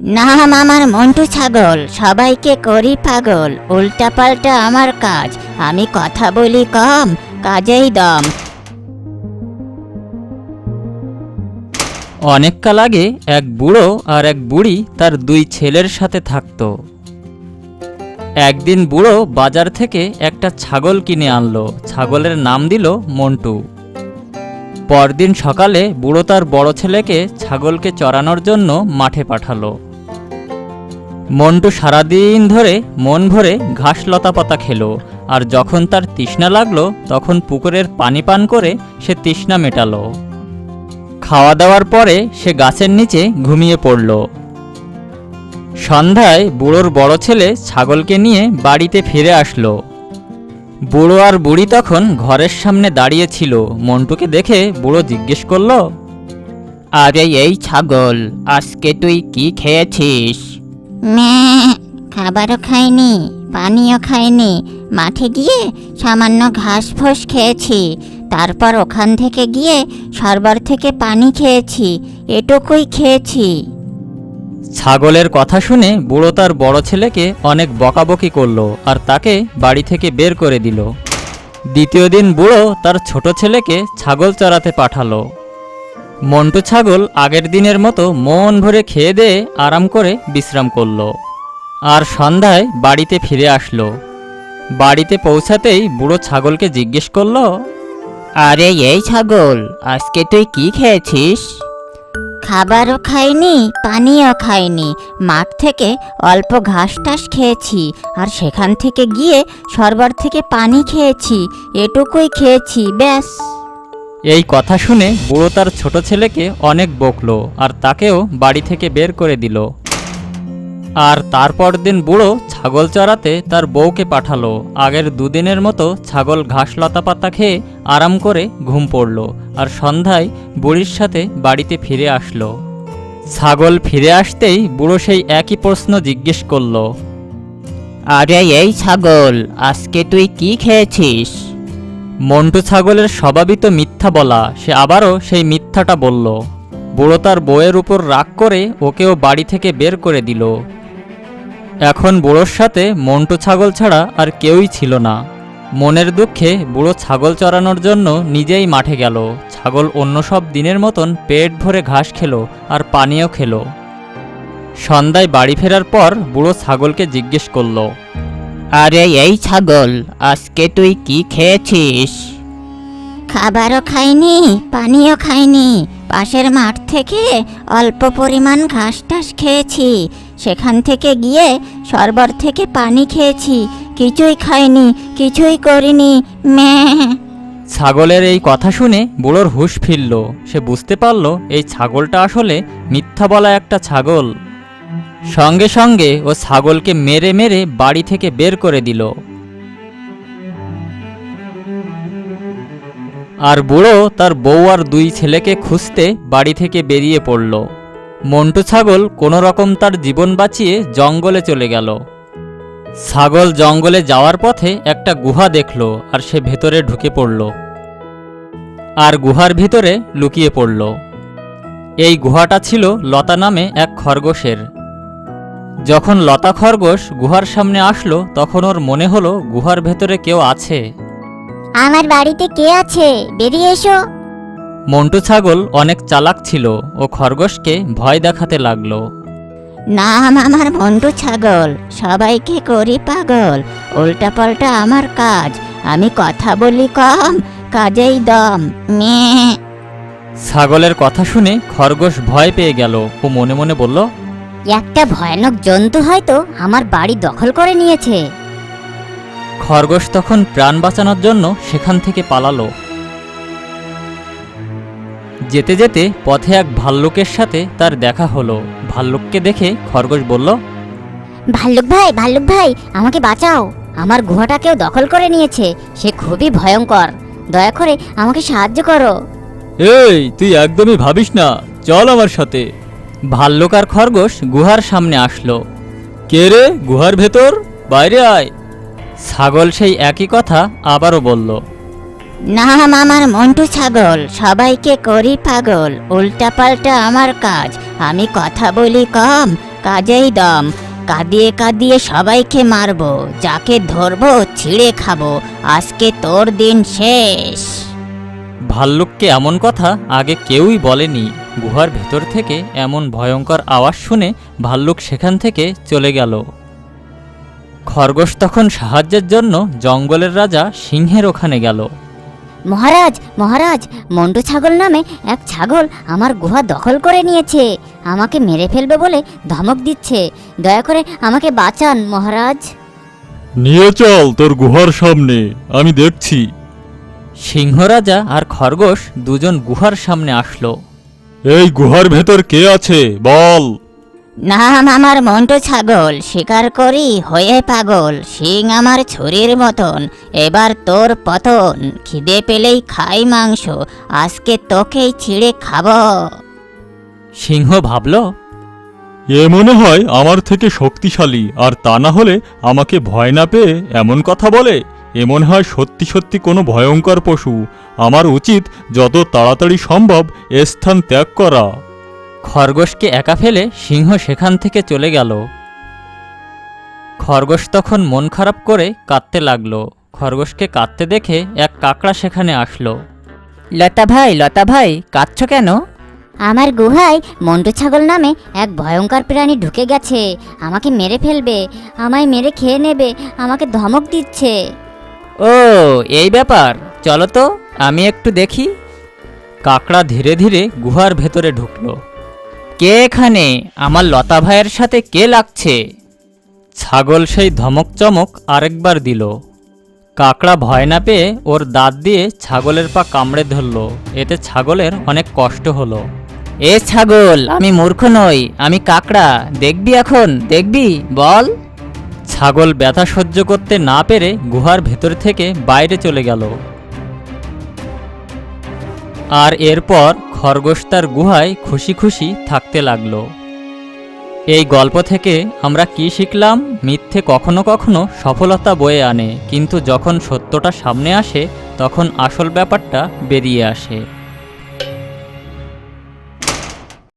নাম আমার মন্টু ছাগল, সবাইকে করি পাগল, উল্টাপাল্টা আমার কাজ, আমি কথা বলি কম, কাজেই দম। অনেককাল আগে এক বুড়ো আর এক বুড়ি তার দুই ছেলের সাথে থাকত। একদিন বুড়ো বাজার থেকে একটা ছাগল কিনে আনলো, ছাগলের নাম দিল মন্টু। পরদিন সকালে বুড়ো তার বড় ছেলেকে ছাগলকে চড়ানোর জন্য মাঠে পাঠালো। মন্টু সারাদিন ধরে মন ভরে ঘাস লতা পাতা খেলো, আর যখন তার তৃষ্ণা লাগল, তখন পুকুরের পানি পান করে সে তৃষ্ণা মেটালো। খাওয়া দাওয়ার পরে সে গাছের নিচে ঘুমিয়ে পড়ল। সন্ধ্যায় বুড়োর বড় ছেলে ছাগলকে নিয়ে বাড়িতে ফিরে আসলো। বুড়ো আর বুড়ি তখন ঘরের সামনে দাঁড়িয়ে ছিল মন্টুকে দেখে বুড়ো জিজ্ঞেস করল, আরে এই ছাগল, আজকে তুই কি খেয়েছিস? মে খাবারও খাইনি পানিও খাইনি। মাঠে গিয়ে সামান্য ঘাস ফোস খেয়েছি। তারপর ওখান থেকে গিয়ে সরবার থেকে পানি খেয়েছি। এটুকুই খেয়েছি। ছাগলের কথা শুনে বুড়ো তার বড় ছেলেকে অনেক বকাবকি করল আর তাকে বাড়ি থেকে বের করে দিল। দ্বিতীয় দিন বুড়ো তার ছোট ছেলেকে ছাগল চড়াতে পাঠালো। মন্টু ছাগল আগের দিনের মতো মন ভরে খেয়ে দিয়ে আরাম করে বিশ্রাম করল। আর সন্ধ্যায় বাড়িতে ফিরে আসলো। বাড়িতে পৌঁছাতেই বুড়ো ছাগলকে জিজ্ঞেস করল আরে এই ছাগল আজকে তুই কি খেয়েছিস? খাবারও খাইনি পানিও খাইনি। মাঠ থেকে অল্প ঘাস টাস খেয়েছি আর সেখান থেকে গিয়ে সরবার থেকে পানি খেয়েছি। এটুকুই খেয়েছি ব্যাস। এই কথা শুনে বুড়ো তার ছোট ছেলেকে অনেক বকলো আর তাকেও বাড়ি থেকে বের করে দিল। আর তারপর দিন বুড়ো ছাগল চড়াতে তার বউকে পাঠালো। আগের দুদিনের মতো ছাগল ঘাস লতা পাতা খেয়ে আরাম করে ঘুম পড়ল আর সন্ধ্যায় বুড়ির সাথে বাড়িতে ফিরে আসলো। ছাগল ফিরে আসতেই বুড়ো সেই একই প্রশ্ন জিজ্ঞেস করল। আরে এই ছাগল, আজকে তুই কি খেয়েছিস? মন্টু ছাগলের স্বভাবিত মিথ্যা বলা, সে আবারও সেই মিথ্যাটা বলল। বুড়ো তার বউয়ের উপর রাগ করে ওকেও বাড়ি থেকে বের করে দিল। এখন বুড়োর সাথে মন্টু ছাগল ছাড়া আর কেউই ছিল না। মনের দুঃখে বুড়ো ছাগল চড়ানোর জন্য নিজেই মাঠে গেল। ছাগল অন্য সব দিনের মতন পেট ভরে ঘাস খেলো আর পানীয় খেলো। সন্ধ্যায় বাড়ি ফেরার পর বুড়ো ছাগলকে জিজ্ঞেস করল আরে এই ছাগল আজকে তুই কি খেয়েছিস? খাবারও খাইনি পানিও খাইনি। পাশের মাঠ থেকে অল্প পরিমাণ ঘাস টাস খেয়েছি। সেখান থেকে গিয়ে সরবর থেকে পানি খেয়েছি। কিছুই খাইনি কিছুই করিনি মে ছাগলের এই কথা শুনে বুড়োর হুঁশ ফিরল। সে বুঝতে পারল এই ছাগলটা আসলে মিথ্যা বলা একটা ছাগল। সঙ্গে সঙ্গে ও ছাগলকে মেরে মেরে বাড়ি থেকে বের করে দিল। আর বুড়ো তার বউ আর দুই ছেলেকে খুঁজতে বাড়ি থেকে বেরিয়ে পড়ল। মন্টু ছাগল কোনো রকম তার জীবন বাঁচিয়ে জঙ্গলে চলে গেল। ছাগল জঙ্গলে যাওয়ার পথে একটা গুহা দেখল আর সে ভেতরে ঢুকে পড়ল। আর গুহার ভিতরে লুকিয়ে পড়ল। এই গুহাটা ছিল লতা নামে এক খরগোশের। যখন লতা খরগোশ গুহার সামনে আসলো তখন ওর মনে হলো গুহার ভেতরে কেউ আছে। আমার বাড়িতে কে আছে? বেরিয়ে এসো। মন্টু ছাগল অনেক চালাক ছিল ও খরগোশকে ভয় দেখাতে লাগল। নাম আমার মন্টু ছাগল। সবাইকে করি পাগল। উল্টাপাল্টা আমার কাজ। আমি কথা বলি কম কাজেই দম। মেয়ে। ছাগলের কথা শুনে খরগোশ ভয় পেয়ে গেল ও মনে মনে বলল একটা ভয়ানক জন্তু হয়তো আমার বাড়ি দখল করে নিয়েছে। খরগোশ তখন প্রাণ বাঁচানোর জন্য সেখান থেকে পালালো। যেতে যেতে পথে এক ভাল্লুকের সাথে তার দেখা হলো। ভাল্লুককে দেখে খরগোশ বলল ভাল্লুক ভাই ভাল্লুক ভাই আমাকে বাঁচাও। আমার গুহাটা কেউ দখল করে নিয়েছে। সে খুবই ভয়ঙ্কর। দয়া করে আমাকে সাহায্য করো। এই তুই একদমই ভাবিস না। চল আমার সাথে। ভাল্লুক আর খরগোশ গুহার সামনে আসলো। কে রে, গুহার ভেতর? বাইরে আয়। ছাগল সেই একই কথা আবারও বলল। নাম আমার মন্টু ছাগল, সবাইকে করি পাগল, উল্টাপাল্টা আমার কাজ। আমি কথা বলি কম, কাজেই দম। কাঁদিয়ে কাঁদিয়ে সবাইকে মারবো, যাকে ধরবো ছিঁড়ে খাব। আজকে তোর দিন শেষ। ভাল্লুককে এমন কথা আগে কেউই বলেনি। গুহার ভেতর থেকে এমন ভয়ঙ্কর আওয়াজ শুনে ভাল্লুক সেখান থেকে চলে গেল। খরগোশ তখন সাহায্যের জন্য জঙ্গলের রাজা সিংহের ওখানে গেল। মহারাজ মহারাজ মন্টু ছাগল নামে এক ছাগল আমার গুহা দখল করে নিয়েছে। আমাকে মেরে ফেলবে বলে ধমক দিচ্ছে। দয়া করে আমাকে বাঁচান মহারাজ। নিয়ে চল তোর গুহার সামনে আমি দেখছি। সিংহ রাজা আর খরগোশ দুজন গুহার সামনে আসলো। এই গুহার ভেতর কে আছে? বল। নাম আমার মন্টু ছাগল শিকার করি হয়ে পাগল শিং আমার ছুরির মতন এবার তোর পতন খিদে পেলেই খাই মাংস আজকে তোকেই ছিঁড়ে খাব। সিংহ ভাবল এ মনে হয় আমার থেকে শক্তিশালী আর তা না হলে আমাকে ভয় না পেয়ে এমন কথা বলে। এ মনে হয় সত্যি সত্যি কোনো ভয়ঙ্কর পশু। আমার উচিত যত তাড়াতাড়ি সম্ভব এ স্থান ত্যাগ করা। খরগোশকে একা ফেলে সিংহ সেখান থেকে চলে গেল। খরগোশ তখন মন খারাপ করে কাঁদতে লাগল। খরগোশকে কাঁদতে দেখে এক কাকড়া সেখানে আসলো। লতা ভাই লতা ভাই কাঁদছ কেন? আমার গুহায় মন্টু ছাগল নামে এক ভয়ঙ্কর প্রাণী ঢুকে গেছে। আমাকে মেরে ফেলবে আমায় মেরে খেয়ে নেবে আমাকে ধমক দিচ্ছে। ও, এই ব্যাপার। চলো তো, আমি একটু দেখি। কাকড়া ধীরে ধীরে গুহার ভেতরে ঢুকলো। কে এখানে? আমার লতা ভাইয়ের সাথে কে লাগছে? ছাগল সেই ধমক চমক আরেকবার দিল। কাকড়া ভয় না পেয়ে ওর দাঁত দিয়ে ছাগলের পা কামড়ে ধরল। এতে ছাগলের অনেক কষ্ট হলো। এ ছাগল, আমি মূর্খ নই, আমি কাকড়া। দেখবি এখন, দেখবি, বল। ছাগল ব্যথা সহ্য করতে না পেরে গুহার ভেতর থেকে বাইরে চলে গেল। আর এরপর খরগোশ তার গুহায় খুশি খুশি থাকতে লাগল। এই গল্প থেকে আমরা কি শিখলাম, মিথ্যে কখনো কখনো সফলতা বয়ে আনে, কিন্তু যখন সত্যটা সামনে আসে, তখন আসল ব্যাপারটা বেরিয়ে আসে।